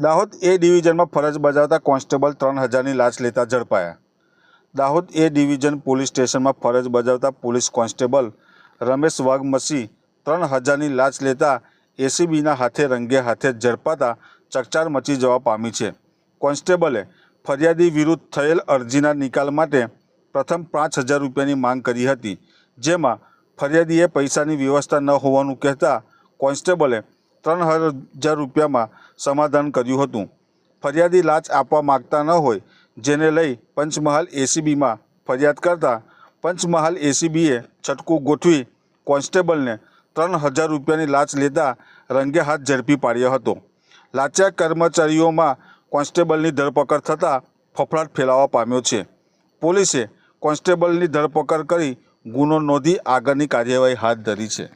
દાહોદ એ ડિવિઝનમાં ફરજ બજાવતા કોન્સ્ટેબલ ત્રણ હજારની લાંચ લેતા ઝડપાયા. દાહોદ એ ડિવિઝન પોલીસ સ્ટેશનમાં ફરજ બજાવતા પોલીસ કોન્સ્ટેબલ રમેશ વાઘમસી ત્રણ હજારની લાંચ લેતા એસીબીના હાથે રંગે હાથે ઝડપાતા ચકચાર મચી જવા પામી છે. કોન્સ્ટેબલે ફરિયાદી વિરુદ્ધ થયેલ અરજીના નિકાલ માટે પ્રથમ પાંચ હજાર રૂપિયાની માંગ કરી હતી, જેમાં ફરિયાદીએ પૈસાની વ્યવસ્થા ન હોવાનું કહેતા કોન્સ્ટેબલે ત્રણ હજાર રૂપિયામાં સમાધાન કર્યું હતું. ફરિયાદી લાંચ આપવા માગતા ન હોય, જેને લઈ પંચમહાલ એસીબીમાં ફરિયાદ કરતા પંચમહાલ એસીબીએ છટકું ગોઠવી કોન્સ્ટેબલને ત્રણ હજાર રૂપિયાની લાંચ લેતા રંગે હાથ ઝડપી પાડ્યો હતો. લાચાર કર્મચારીઓમાં કોન્સ્ટેબલની ધરપકડ થતાં ફફડાટ ફેલાવા પામ્યો છે. પોલીસે કોન્સ્ટેબલની ધરપકડ કરી ગુનો નોંધી આગળની કાર્યવાહી હાથ ધરી છે.